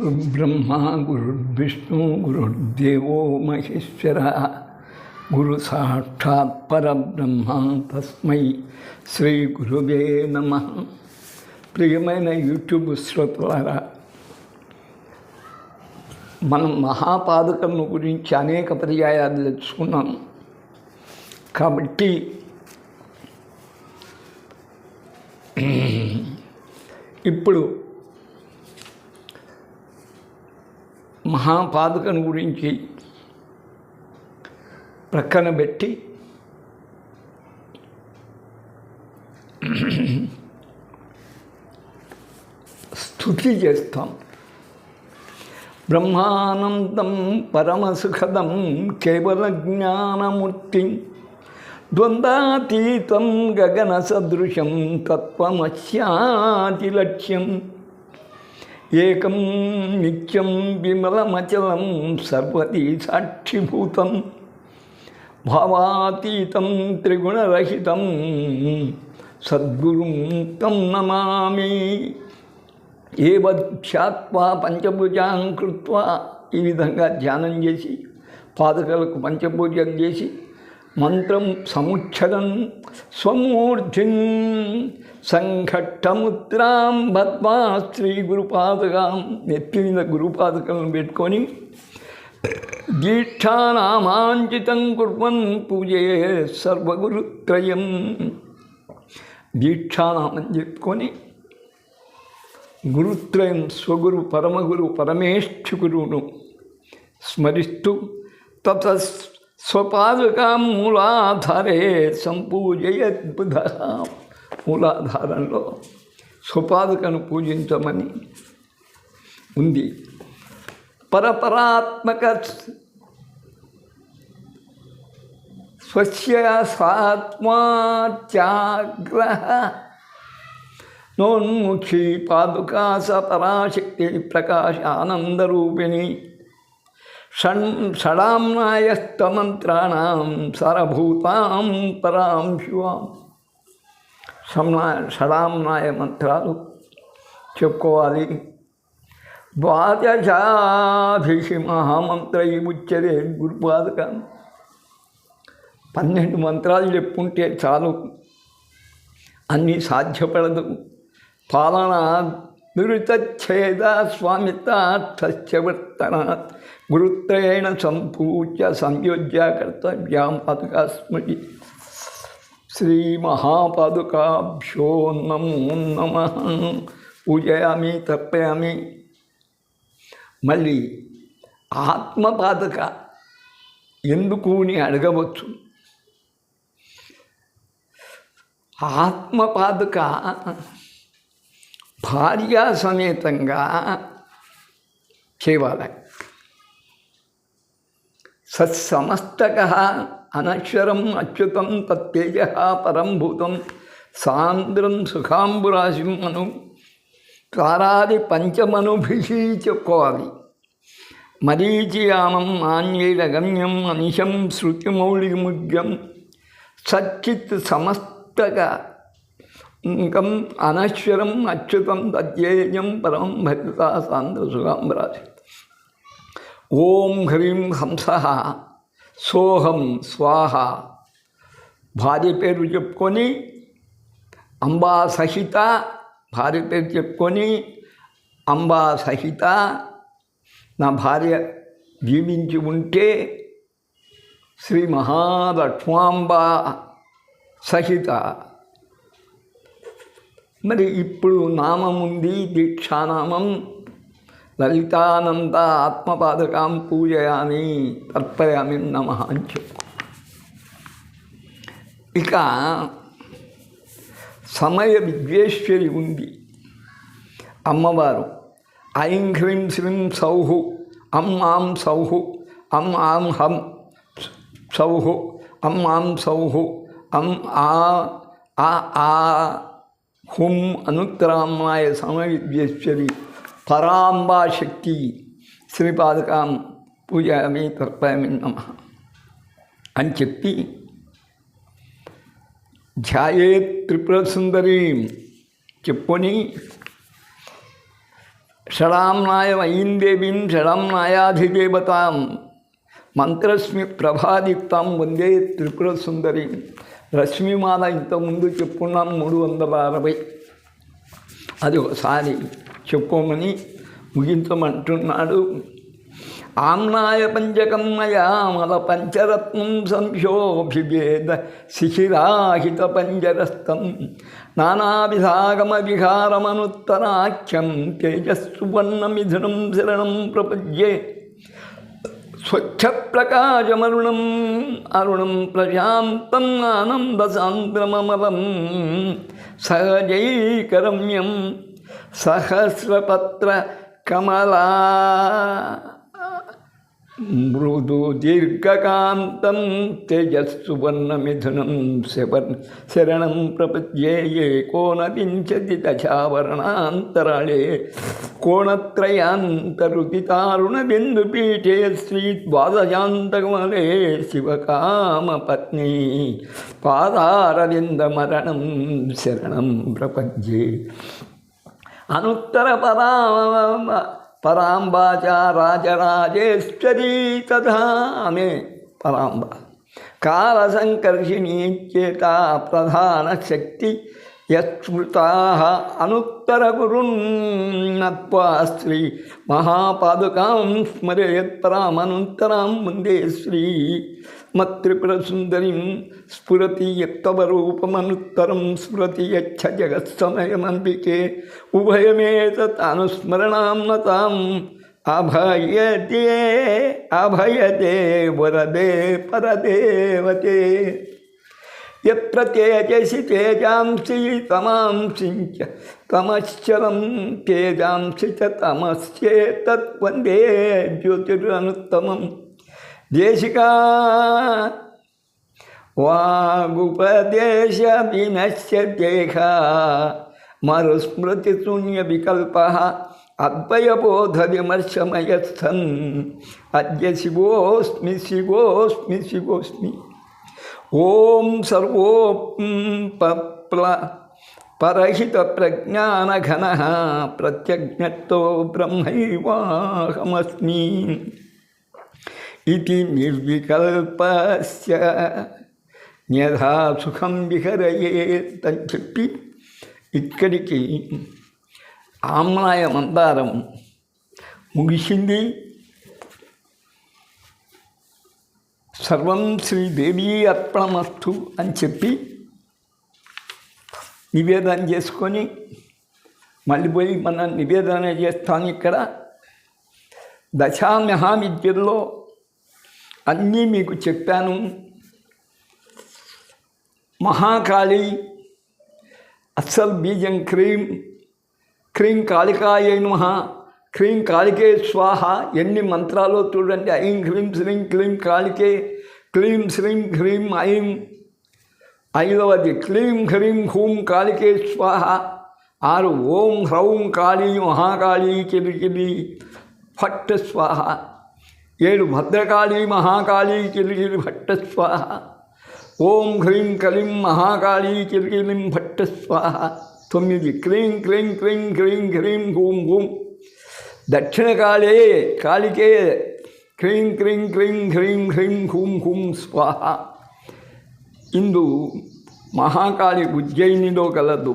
గురుబ్రహ్మ గురుర్విష్ణు గురుర్దేవో మహేశ్వర. గురు సాక్షాత్ పరబ్రహ్మ తస్మై శ్రీ గురువే నమ. ప్రియమైన యూట్యూబ్ శ్రోతలారా మనం మహాపాదకము గురించి అనేక పర్యాయాలు తెచ్చుకున్నాం కాబట్టి ఇప్పుడు మహాపాదకను గురించి ప్రక్కన పెట్టి స్థుతి చేస్తాం. బ్రహ్మానందం పరమసుఖదం కేవల జ్ఞానమూర్తి. ద్వంద్వాతీతం గగన సదృశం తత్వమస్యాతి లక్ష్యం. ఏకం నిత్యం విమలమచలం సర్వతి సాక్షిభూతం భావాతీతం త్రిగుణరహితం సద్గురుం తం నమామి ఏవధ్యాత్వా పంచభుజాం కృత్వా ఈ విధంగా ధ్యానం చేసి పాదకలకు పంచభుజం చేసి మంత్రం సముచ్చరం స్వమూర్ధిం సంఘట్టముద్రాం భద్వా శ్రీ గురుపాదకాం. నెత్తి మీద గురుపాదకలను పెట్టుకొని దీక్షానామాంజితం కుర్వన్ పూజే సర్వగురుత్రయం. దీక్షానామం చెప్పుకొని గురుత్రయం స్వగురు పరమగురు పరమేష్ఠి గురువును స్మరిస్తూ తత స్వపాదుకాం మూలాధారే సంపూజయద్బుధ మూలాధారంలో స్వపాదుకను పూజించమని ఉంది. పరపరాత్మక స్వస్య సాత్మాత్యాగ్రహ నోన్ముఖి పాదుకా స పరాశక్తి ప్రకాశ ఆనందరూపిణి షణ్ షడాంనాయస్తమంత్రాణం సరభూతాం పరాం శివాం. షమ్నా షడాంనాయ మంత్రాలు చెప్పుకోవాలి. ద్వాదశాభిషి మహామంత్ర ఉచ్చరే గురుపాదక. పన్నెండు మంత్రాలు చెప్పుకుంటే చాలు. అన్నీ సాధ్యపడదు. పాలన దురితచ్ఛేద స్వామితార్థవర్తన గురుత్రేణ సంపూజ్య సంయోజ్య కర్తవ్యాం పాదుకా స్మృతి శ్రీమహాపాదుకాభ్యో నమో నమ. పూజయామి తప్పయామి మళ్ళీ ఆత్మపాదక ఎందుకు అని అడగవచ్చు. ఆత్మపాదుక భార్యా సమేతంగా చేయాలి. సత్సమస్తక అనక్షరం అచ్యుతం తత్తేజ పరంభూతం సాంద్రం సుఖాంబురాశిం అను తారాది పంచమనుభిషీచుకోవాలి. చెప్పుకోవాలి మరీచియామం ఆంజేయగమ్యం అనిశం శృతిమౌళిముగ్యం సచ్చిత్ సమస్తక ఇంకం అనశ్వరం అచ్యుతం తద్యేయం పరమం భక్త సాంద్ర సుఖాంబరాశి. ఓం హ్రీం హంస సోహం స్వాహ. భార్య పేరు చెప్పుకొని అంబా సహిత భార్య పేరు చెప్పుకొని అంబా సహిత. నా భార్య జీవించి ఉంటే శ్రీ మహాలక్ష్మాంబ సహిత. మరి ఇప్పుడు నామం ఉంది దీక్షానామం. లలితానంద ఆత్మపాదకాం పూజయామి తర్పయామి నమ అని చెప్పు ఇక సమయ విద్వేశ్వరి ఉంది అమ్మవారు ఐం హ్రీం శ్రీం సౌహు అం ఆం సౌహు అం ఆం హం సౌహు అం ఆం సౌహు అం ఆ ఆ ఆ హుం అనుత్తరామాయ సమవిద్యేశ్వరి పరాంబా శక్తి శ్రీపాదకాం పూజామి తర్పయామి నమ అని చెప్పి ధ్యాయే త్రిపుర సుందరీం చెప్పుకొని షడాంనాయం వయీం దేవీం షడాంనాయాధిదేవతాం మంత్రస్మి ప్రభాదిక్తాం వందే త్రిపుర సుందరి రశ్మిమాల ఇంతకుముందు చెప్పుకున్నాం మూడు వందల అరవై. అది ఒకసారి చెప్పుకోమని ముగించమంటున్నాడు. ఆమ్నాయ పంచకమ్మయామల పంచరత్నం సంశోభిభేద శిశిరాహిత పంజరస్థం నానాభిధాగమ విహారమనుత్తరాఖ్యం తేజస్సువర్ణమిథునం శరణం ప్రపద్యే. స్వచ్ఛప్రకాశమరుణం అరుణం ప్రశాంతం ఆనందసాంద్రమలం సహజైకరమ్యం. సహస్రపత్ర కమలా. మృదు దీర్ఘకాంతం తేజస్సువర్ణమిథునం శవన్ శరణం ప్రపద్యే ఏకోనవింశతి దశావరణాంతరాళే. కోణత్రయాంతరుతితారుణబిందుపీఠే శ్రీ ద్వాదశాంతకమలే శివకామపత్ని. పాదారవిందమరణం శరణం ప్రపద్యే. అనుత్తర పరా పరాంబాచ రాజరాజేశ్వరీ తథా ఆమె పరాంబ కాలసంకర్షిణీ చేత ప్రధాన శక్తి యత్స్మృతా అనుత్తర గురున్నత్వా శ్రీ మహాపాదుకాం స్మరేత్ పరామనంతరాం వందే శ్రీ మత్రిపుర సుందరిం స్ఫురతి యత్తవరూపమనుత్తరం స్ఫురతి యచ్చ జగత్సమయమంబికే. ఉభయమేత తాను ఉభయమేతనుస్మరణాం తాం అభయతే అభయతే వరదే పరదేవతే. ఎత్ర తేజసి తేజాంసి తమాంసించ తమశ్చలం తేజాంసి చ తమస్యేతత్వందే జ్యోతిరనుత్తమం. देशिका। वागुपदेश विनश्य देह मरुस्मृतिशून्यविकल्प अद्वयबोध विमर्शमयस्थन अद्य शिवोस्मि शिवोस्मि शिवोस्मि ओम सर्वोप्ल परहित प्रज्ञान घन प्रत्यज्ञ ब्रह्मस्मी ఇది నిర్వికల్పస్య న్యథా సుఖం విహరయేతని చెప్పి ఇక్కడికి ఆమ్లాయ మందారం ముగిసింది సర్వం శ్రీదేవి అర్పణమస్తు అని చెప్పి నివేదన చేసుకొని మళ్ళీ పోయి మనం నివేదన చేస్తాను ఇక్కడ. దశామ్యహామిద్యల్లో అన్నీ మీకు చెప్పాను. మహాకాళి అస్సల్ బీజం క్రీం క్రీం కాళికాయ క్రీం కాళికే స్వాహ ఎన్ని మంత్రాలో చూడండి. ఐం హ్రీం శ్రీం క్లీం కాళికే క్లీం శ్రీం హ్రీం ఐం. ఐదవది క్లీం హ్రీం హూం కాళికే స్వాహ ఆరు ఓం హ్రౌం కాళీ మహాకాళీ కిలికిలి ఫట్ స్వాహ. ఏడు భద్రకాళీ మహాకాళీ కిలికిలి భట్ట స్వాహ ఓం హ్రీం కలిం మహాకాళీ కిలికిలిం భట్ట స్వాహ తొమ్మిది క్లీం క్లీం క్లీం క్లీం హ్రీం హూం హూం దక్షిణకాళే కాళికే క్రీం క్రీం క్రీం హ్రీం హ్రీం హూం హూం స్వాహ. ఇందు మహాకాళి ఉజ్జయినిలో కలదు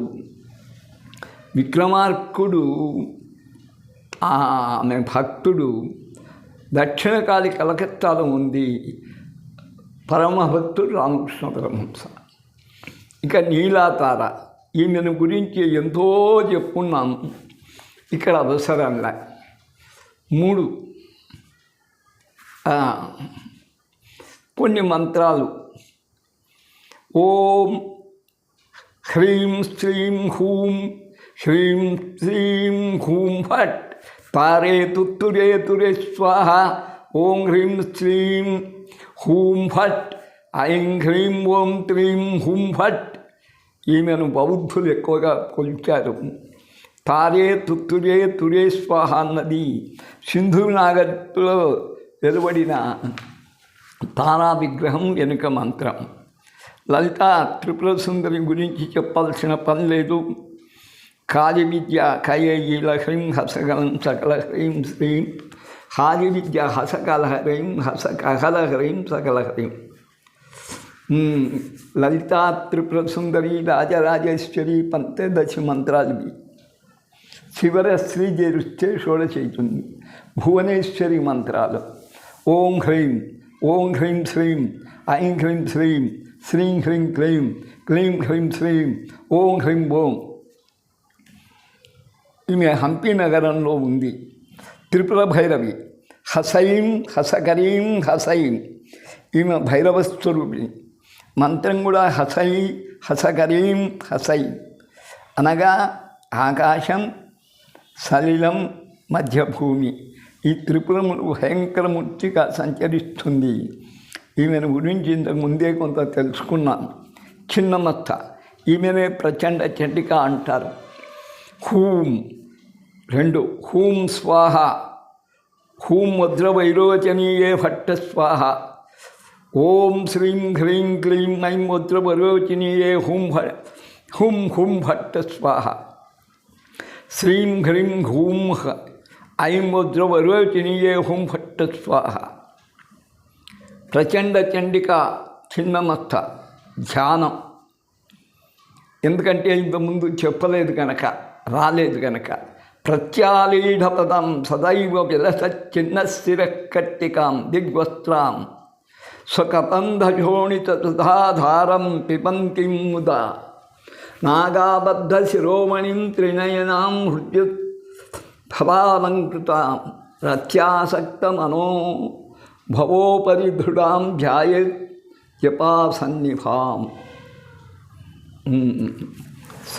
విక్రమార్కుడు ఆమె భక్తుడు దక్షిణకాళి కలకత్తాలో ఉంది. పరమభక్తుడు రామకృష్ణ పరమహంస ఇక నీలాతార ఈమెను గురించి ఎంతో చెప్పుకున్నాము ఇక్కడ అవసరంలా. మూడు. కొన్ని మంత్రాలు. ఓం హ్రీం శ్రీం హూం హ్రీం శ్రీం హూం ఫట్ తారే తుత్తురే తురే స్వాహ ఓం హ్రీం శ్రీం హూం ఫట్ ఐం హ్రీం ఓం త్రీం హూం ఫట్ ఈమెను బౌద్ధులు ఎక్కువగా కొలిచారు. తారే తుత్తురే తురే స్వాహ అన్నది సింధు నాగత్తులో వెలువడిన తారా విగ్రహం వెనుక మంత్రం. లలిత త్రిపుర సుందరి గురించి చెప్పాల్సిన పని లేదు. కాళి విద్య కయీల హ్రీం హసకలం సకల హ్రీం శ్రీం. హాది విద్య హసకల హ్రీం హస కహల హ్రీం సకల హ్రీం. లలితా త్రిపుర సుందరి రాజరాజేశ్వరి పంచదశి మంత్రాలు ఇవి. శివర శ్రీ చేరుస్తే షోడచైతుంది భువనేశ్వరి మంత్రాలు. ఓం హ్రీం ఓం హ్రీం శ్రీం ఐం హ్రీం శ్రీం శ్రీం హ్రీం క్లీం క్లీం హ్రీం శ్రీం ఓం హ్రీం ఓం. ఈమె హంపి నగరంలో ఉంది. త్రిపుర భైరవి. హసైం హసకరీం హసైం. ఈమె భైరవ స్వరూపి. మంత్రం కూడా హసై హసకరీం హసై. అనగా ఆకాశం సలిలం మధ్యభూమి. ఈ త్రిపురములు భయంకరమూర్తిగా సంచరిస్తుంది. ఈమెను గురించి ఇంతకు ముందే కొంత తెలుసుకున్నాను చిన్నమత్త. ఈమెనే ప్రచండ చండిక అంటారు. హూం. రెండు. హూం స్వాహ. హూం వజ్ర వైరోచనీయే భట్ట స్వాహ. ఓం శ్రీం హ్రీం క్లీం ఐం వజ్ర వైరోచనీయే హూం భ హుం హుం భట్ట స్వాహ. శ్రీం హ్రీం హూం హ ఐం వజ్ర వైరోచనీయే హుం భట్ట స్వాహ. ప్రచండ చండిక చిన్నమత్త. ధ్యానం. ఎందుకంటే ఇంతకుముందు చెప్పలేదు కనుక రాలేదు కనుక प्रत्यालीढपदं सदैव विलसच्चिन्नस्थिरकट्टिकां दिग्वस्त्रां। स्वकपन्धशोणितसुधाधारं पिबन्तीं मुदा। नागाबद्धशिरोमणिं त्रिनयनां हृद्युत् भवालङ्कृतां रथ्यासक्तमनो भवोपरिधृढां ध्यायेत् जपासन्निभां हम्म, हम्म, हम्म।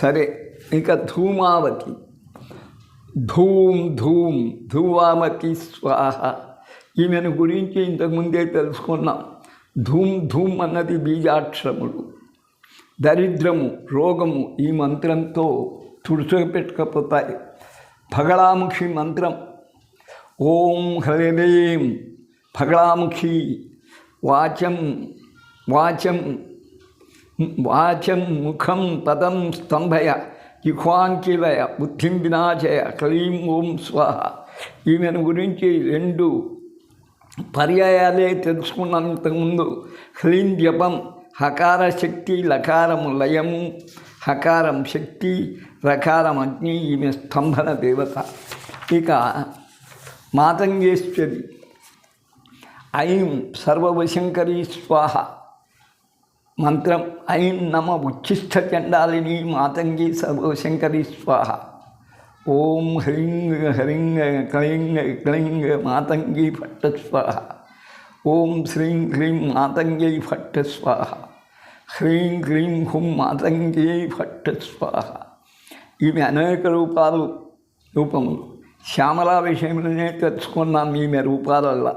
सरे, इक धूमावती। ధూమ్ ధూమ్ ధూవామతి స్వాహ. ఈమెను గురించి ఇంతకుముందే తెలుసుకున్నాం. ధూమ్ ధూమ్ అన్నది బీజాక్షరముడు దరిద్రము రోగము ఈ మంత్రంతో తుడిచిపెట్టకపోతాయి భగళాముఖి మంత్రం. ఓం హ్రీం భగళాముఖి వాచం వాచం వాచం ముఖం పదం స్తంభయ. జిహ్వాంకిలయ బుద్ధిం వినాశయ క్లీం ఓం స్వాహ. ఈమెను గురించి రెండు పర్యాయాలే తెలుసుకున్నంతకుముందు క్లీం హ్లీం జపం హకార శక్తి లకారము లయము హకారం శక్తి రకారం అగ్ని ఈమె స్తంభన దేవత. ఇక మాతంగేశ్వరి ఐం సర్వవశంకరీ స్వాహ. మంత్రం ఐం నమ ఉచ్ఛిష్ట చండాలిని మాతంగి సర్వశంకరి స్వాహ ఓం హ్రీం హ్రీం క్లీం క్లీం మాతంగి భట్ట స్వాహ ఓం శ్రీం హ్రీం మాతంగి భట్ట స్వాహ హ్రీం క్లీం హుం మాతంగి భట్ట స్వాహ ఈమె అనేక రూపాలు రూపములు శ్యామల విషయంలోనే తెలుసుకున్నాం ఈమె రూపాలల్ల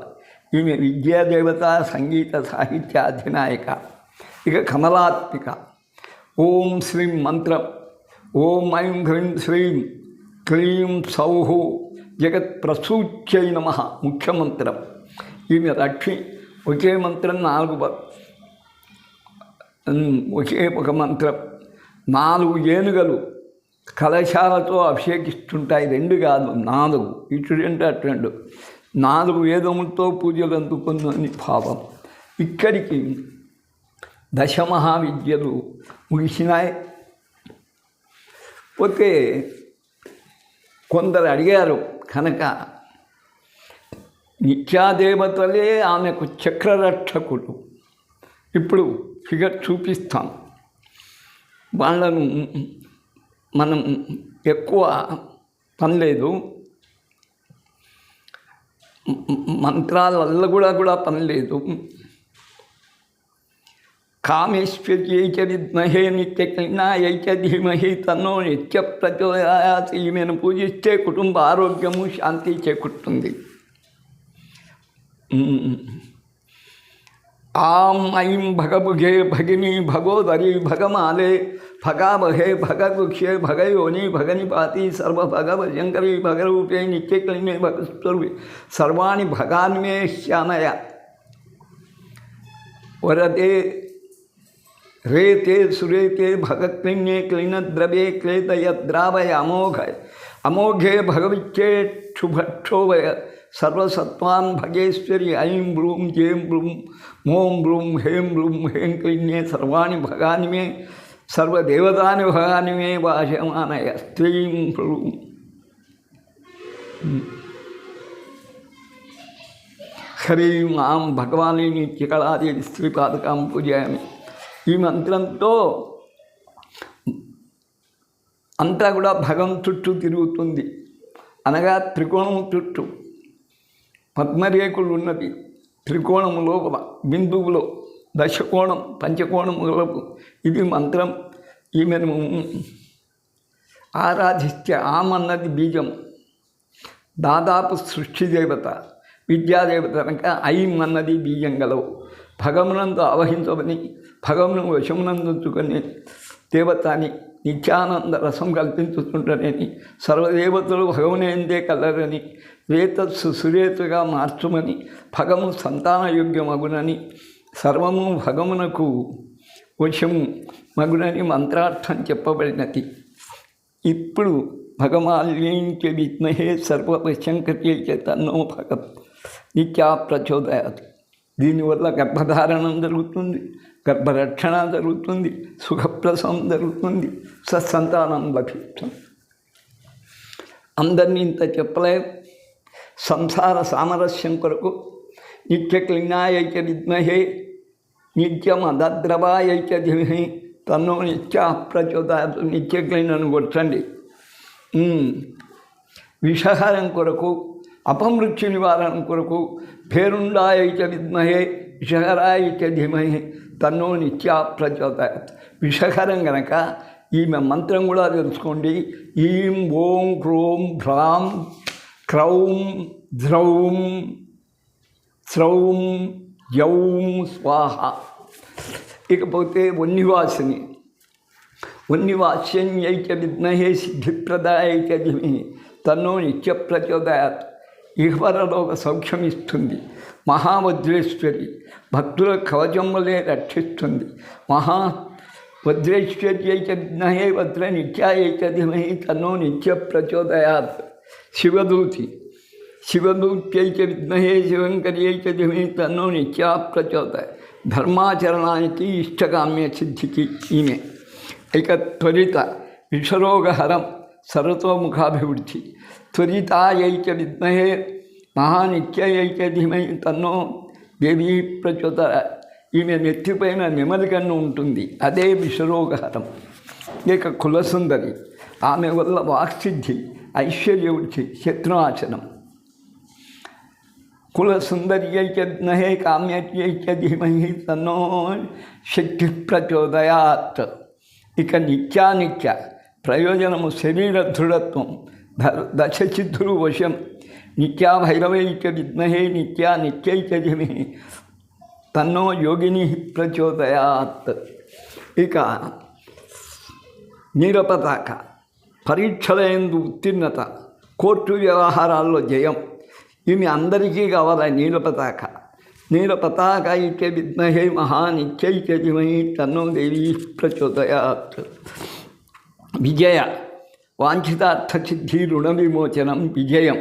ఈమె విద్యాదేవత సంగీత సాహిత్య అధినాయక ఇక కమలాత్మిక. ఓం శ్రీం మంత్రం. ఓం ఐం హ్రీం శ్రీం క్లీం సౌహు జగత్ ప్రసూచ్యై నమ. ముఖ్యమంత్రం ఈమె రక్షి ఒకే మంత్రం నాలుగు ఒకే ఒక మంత్రం. నాలుగు ఏనుగలు కలశాలతో అభిషేకిస్తుంటాయి. రెండు కాదు నాలుగు. ఇటు రెండు అటు నాలుగు వేదములతో పూజలు అందుకుందని భావం. ఇక్కడికి దశమహావిద్యలు ముగిసినాయి. ఓకే కొందరు అడిగారు కనుక నిత్యాదేవతలే ఆమెకు చక్రరక్షకుడు ఇప్పుడు ఫిగర్ చూపిస్తాం. వాళ్ళను మనం ఎక్కువ పనిలేదు. మంత్రాల వల్ల కూడా కూడా పనిలేదు. కామేశ్వర్యైచ విద్మహే నిత్యకైనాయైచ ధీమహి తన్నో నిత్య ప్రచోదయాత్ ఈమెను పూజిస్తే కుటుంబ ఆరోగ్యము శాంతి చేకూరుతుంది ఉమ్. ఆం ఐం భగభుగే భగిని భగోదరి భగమాలే భగావహే భగగుక్షే భగయోని భగనిపాతి సర్వ భగవశంకరి భగరూపే నిత్యకలిమే భగస్వరూపే సర్వాణి భగాన్మే శ్యామయ వరదే रे ते सूर्य ते भगत रेते सुरेते भगक्लिण्ये क्लेत यद्रावय अमोघय। अमोघे भगविच्चे क्षुभक्षोभय। सर्वसत्वान् भगेश्वरी ऐं ब्रूं जें ब्रूं, मों ब्रूं, हें ब्रूं, हें क्लिण्ये सर्वाणि भगानि मे। सर्वदेवतानि भगानि मे वाचमानय स्त्रीं ब्रूं। हम्म। हरी आं भगवानी चिकलादि स्त्रीपादकां पूजयामि। ఈ మంత్రంతో అంతా కూడా భగం చుట్టూ తిరుగుతుంది. అనగా త్రికోణం చుట్టూ పద్మరేకులు ఉన్నది త్రికోణం లోపల బిందువులో దశకోణం పంచకోణములకు ఇది మంత్రం. ఈమెను ఆరాధిస్తే ఆమన్నది బీజం. దాదాపు సృష్టి దేవత విద్యాదేవత కనుక ఐం అన్నది బీజం గలవు. భగమునందు ఆవహించమని భగవను వశమునందుకొని దేవతాని నిత్యానంద రసం కల్పించుతుంటారని సర్వదేవతలు భగవునేందే కలరని వేతస్సు సురేతుగా మార్చుమని భగము సంతానయోగ్యమగునని సర్వము భగమునకు వశము మగునని మంత్రార్థం చెప్పబడినది. ఇప్పుడు భగమాల్యంచ విద్మహే సర్వశంకర్యైచ తన్నో భగం నిత్యా ప్రచోదయాత్. దీనివల్ల గర్భధారణం జరుగుతుంది గర్భరక్షణ జరుగుతుంది సుఖప్రసవం జరుగుతుంది సత్సంతానం లభిస్తుంది. అందరినీ ఇంత చెప్పలేదు సంసార సామరస్యం కొరకు నిత్యక్లింగాయైక విద్మహే నిత్యం అదద్రవాయైక ధిమహే తను నిత్య ప్రచోదయాత్ నిత్యక్లీనను కొట్టండి విషహారం కొరకు అపమృత్యు నివారణ కొరకు పేరుండాయచ విద్మహే విషహరాయచ ధీమహే తన్నో నిత్యా ప్రచోదయాత్. విషహరం గనక ఈమె మంత్రం కూడా తెలుసుకోండి. ఈం ఓం క్రోం భ్రాం క్రౌం ధ్రౌం స్రౌం యౌం స్వాహ. ఇకపోతే వన్నివాసిని. వన్నివాస్యన్యైచ విద్మహే సిద్ధిప్రదాయైచ ధిమి తన్నో నిత్య ప్రచోదయాత్. ఈశ్వరలోక సౌఖ్యం ఇస్తుంది మహావజ్రేశ్వరి భక్తుల కవచములే రక్షిస్తుంది. మహా వజ్రేశ్వర్యైచ విద్మహే వజ్ర నిత్యాయైచ ధిమహి తన్నో నిత్య ప్రచోదయాత్. శివదూతి శివదూత్యైచ విద్మహే శివంకర్యైచ ధిమహి తన్నో నిత్యా ప్రచోదయ. ధర్మాచరణానికి ఇష్టకామ్య సిద్ధికి ఈమె. ఇక త్వరిత విషరోగహరం సర్వతోముఖాభివృద్ధి. త్వరితాయైచ విద్మహే మహానిత్యయైచ ధీమై తన్నో దేవీ ప్రచోద ఈమె నెత్తిపైన నెమలి కన్ను ఉంటుంది. అదే విశ్వరోగహరం ఇక కులసుందరి. ఆమె వల్ల వాక్సిద్ధి ఐశ్వర్యవృద్ధి శత్రునాశనం. కులసుందర్యైచ విద్మహే కామ్యత్యైచ ధీమహి తన్నో శక్తి ప్రచోదయాత్ ఇక నిత్యానిత్య. ప్రయోజనము శరీర దృఢత్వం. దశ దశసిద్ధులు వశం నిత్యా భైరవైచ విద్మహే నిత్యా నిత్యైచ ధిమహి తన్నో యోగిని ప్రచోదయాత్ ఇక నిరపతాక పరీక్షలందు ఉత్తీర్ణత కోర్టు వ్యవహారాల్లో జయం ఇవి అందరికీ కావాలి నీలపతాక నీలపతాక ఇచ్చే విద్మహే మహానిత్యైక ధిమహి తన్నో దేవి ప్రచోదయాత్ విజయ వాంఛితార్థసిద్ధి రుణ విమోచనం విజయం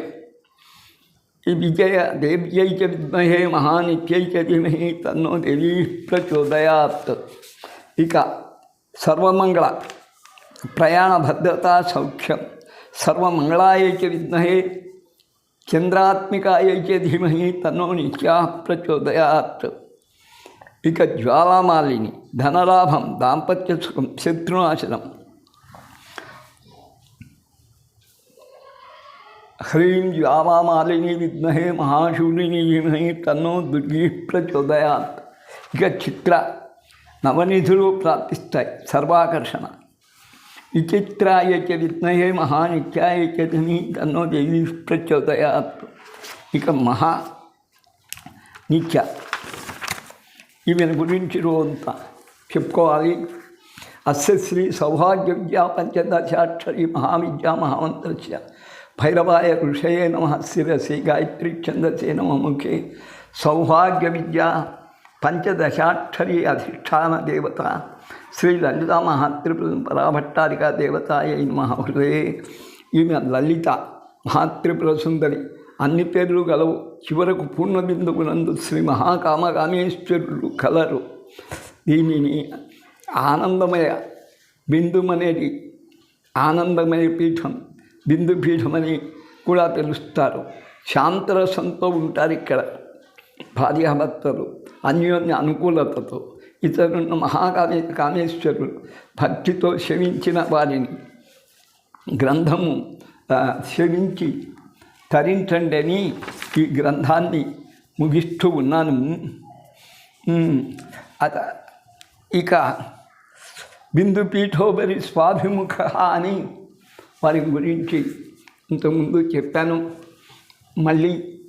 ఈ విజయ దేవ్యైక విద్మహే మహానిత్యైక ధిమహి తన్నో దేవీ ప్రచోదయాత్ ఇక సర్వమంగళ ప్రయాణ భద్రత సౌఖ్యం సర్వమంగళాయైక విద్మహే చంద్రాత్మికాయైక ధీమహి తన్నో నిత్యా ప్రచోదయాత్ ఇక జ్వాలామాలిని ధనలాభం దాంపత్య సుఖం శత్రునాశనం హ్రీం జ్వాలామాలిని విద్మహే మహాశూలిని ధీమహి తన్నో దుర్గి ప్రచోదయాత్ ఇక చిత్ర నవనిధులు ప్రాప్తిస్తాయి సర్వాకర్షణ విచిత్రాయచ విద్మహే మహానిత్యాయచ ధని తన్నో దేవీ ప్రచోదయాత్ ఇక మహా నిత్య ఈమెను గురించి రోజంతా చెప్పుకోవాలి అస్య శ్రీ సౌభాగ్య విద్యా పంచదశాక్షరి మహావిద్యా మహామంత్రస్య భైరవాయ ఋషయే నమ శిరసి గాయత్రి ఛందసే నమ ముఖే సౌభాగ్య విద్య పంచదశాక్షరి అధిష్టాన దేవత శ్రీ లలిత మహాత్రిపుల పరాభట్టారిక దేవతాయ మహాహృదే ఈమె లలిత మహాత్రిపుల సుందరి అన్ని పేర్లు గలవు. చివరకు పూర్ణబిందువునందు శ్రీ మహాకామకామేశ్వరుడు కలరు. దీనిని ఆనందమయ బిందుమనేది ఆనందమయ పీఠం బిందుపీఠమని అని కూడా పిలుస్తారు. శాంతరసంతో ఉంటారు ఇక్కడ భార్యాభర్తలు అన్యోన్య అనుకూలతతో. ఇతరులను మహాకామే కామేశ్వరులు భక్తితో శవించిన వారిని. గ్రంథము క్షమించి తరించండి అని ఈ గ్రంథాన్ని ముగిస్తూ ఉన్నాను. అత ఇక బిందుపీఠోబరి స్వాభిముఖ అని వారి గురించి ఇంతకుముందు చెప్పాను. మళ్ళీ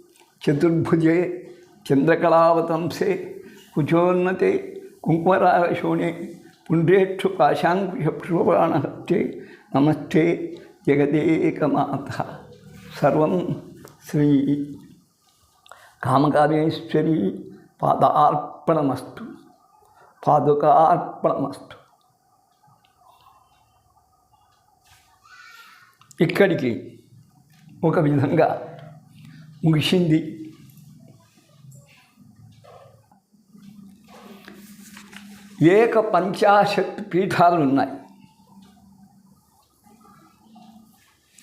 చతుర్భుజే చంద్రకళావతంసే కుచోన్నతే కుంకుమరాశోణే పుండ్రేక్షు పాశాంకుశప్రబాణహస్తే నమస్తే జగదేకమాత. సర్వం శ్రీ కామకామేశ్వరీ పాదార్పణమస్తు. పాదుకార్పణమస్తు. ఇక్కడికి ఒక విధంగా ముగిసింది. ఏక పంచాశత్ పీఠాలు ఉన్నాయి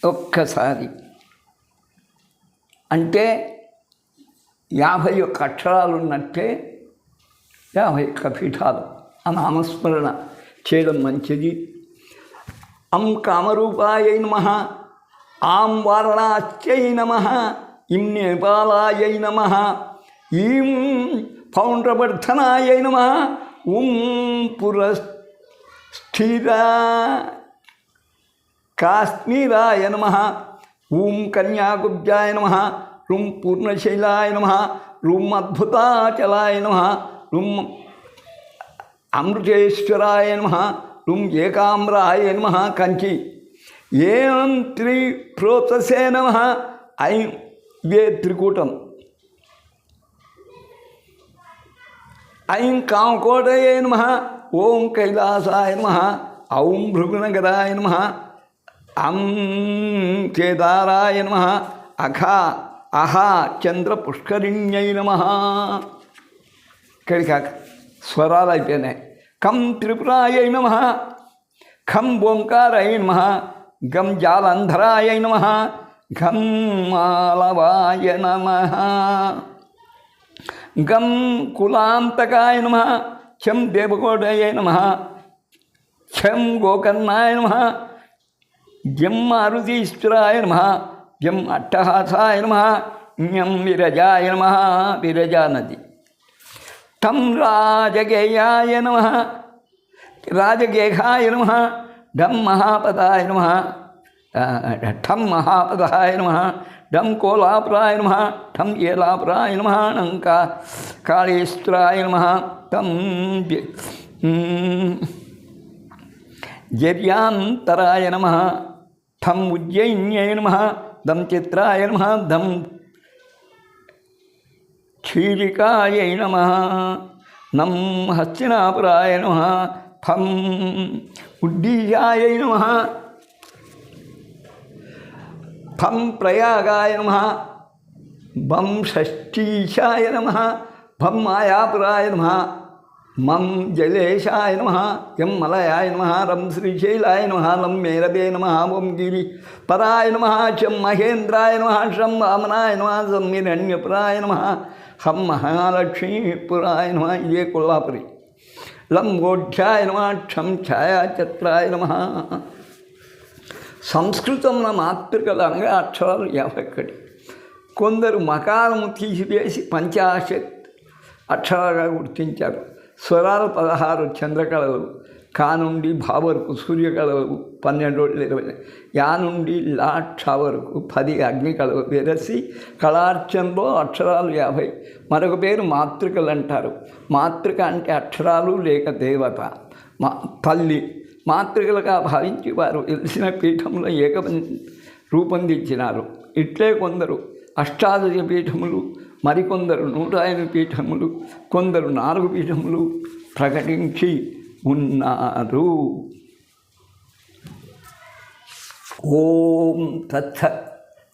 ఒక్కసారి. అంటే యాభై ఒక్క అక్షరాలు ఉన్నట్టే యాభై ఒక్క పీఠాలు. ఆ నామస్మరణ చేయడం మంచిది. అం కామరూపాయ నమ. ఆం వారణాశ్చై నమ. ఇం నేపాలాయ నమ. ఈం పౌండ్రవర్ధనాయ నమ. ఉం పురస్థిరా కాశ్మీరాయ నమ. ఊం కన్యాకుబ్జాయ నమ. రుం పూర్ణశైలాయ నమ. రుం అద్భుతాచలాయ నమ. రుం అమృతేశ్వరాయ నమ. రుం ఏకామ్రాయ నమ కంచి. ఏం త్రి ప్రోతసే నమ ఐం వే త్రికూటం. ఐం కామకోటయే నమ ఓం కైలాసాయ నమ ఔం భృగునగరాయ నమ అం కేదారాయ నమ అఖ అహ చంద్ర పుష్కరిణ్యై నమ. ఇక్కడికి స్వరాలు అయిపోయినాయి. కం త్రిపురాయ నమ ఖం ఓంకారాయ నమ గం జాలంధరాయ నమ ఘం మాలవాయ నమ గం కులాంతకాయ నమ చం దేవకోటయ నమ ఛం గోకర్ణాయ నమ జం మారుతీశ్వరాయ నమ జం అట్టహాసాయ నమ ఞం విరజాయ నమ విరజా నది. ఠం రాజగేయాయ నమ. రాజగేహాయ నమ. ఢం మహాపదాయ నమ. ఠం మహాపదాయ నమ. ఢం కోలాపురాయ నమ. ఠం ఏలాపురాయ నమ. నంకా కాళేశ్వరాయ నమ. తం జర్యాంతరాయ నమ. ఠం ఉజ్జయిన్యై నమ. దం చిత్రాయ నమ. దం క్షీరికాయై నమ. నం హస్తినాపురాయ నమ. ఫం ఉడ్డీయాయ నమ. ఫం ప్రయాగాయ నమ. బం షష్ఠీశాయ నమ. భం మాయాపురాయ నమ. మం జలేశాయ నమ. ఎం మలయాయ నమ. రం శ్రీశైలాయ నమ. లం మేరవే నమ. ఓం గిరి పరాయ నమ. చం మహేంద్రాయ నమ. షం వామనాయ నమ. సం హిరణ్యపురాయ నమ. హం మహాలక్ష్మీపురాయ నమ. ఇదే కొల్లాపురి. లం గోఢ్యాయ నమ క్షం ఛాయాచత్రాయ నమ. సంస్కృతంలో మాతృకలు అనగా అక్షరాలు యాభై ఒకటి కొందరు మకారము తీసివేసి పంచాశత్ అక్షరాలుగా గుర్తించారు. స్వరాలు పదహారు చంద్రకళలు. కా నుండి భా వరకు సూర్యకళలు పన్నెండు ఇరవై యా నుండి లాక్ష వరకు పది అగ్నికళలు వెరసి కళార్చనలో అక్షరాలు యాభై. మరొక పేరు మాతృకలు అంటారు. మాతృక అంటే అక్షరాలు లేక దేవత. మా తల్లి. మాతృకలుగా భావించి వారు తెలిసిన పీఠంలో ఏక రూపొందించినారు. ఇట్లే కొందరు అష్టాదశ పీఠములు మరికొందరు నూట ఎనిమిది పీఠములు కొందరు నాలుగు పీఠములు ప్రకటించి ఉన్నారు. ఓం తత్స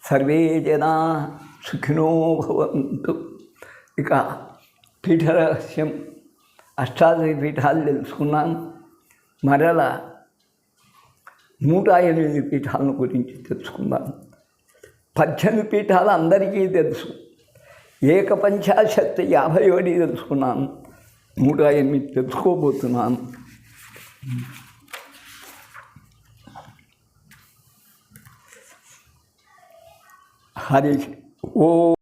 సర్వే జనా సుఖినో భవంతు. ఇక పీఠరహస్యం అష్టాదశి పీఠాలు తెలుసుకున్నాం. మరల నూట ఎనిమిది పీఠాల గురించి తెలుసుకుందాం. పద్దెనిమిది పీఠాలు అందరికీ తెలుసు. ఏకపంచాశత్తు యాభై ఒకటి తెలుసుకున్నాను నూట ఎనిమిది తెలుసుకోబోతున్నాను హరి ఓ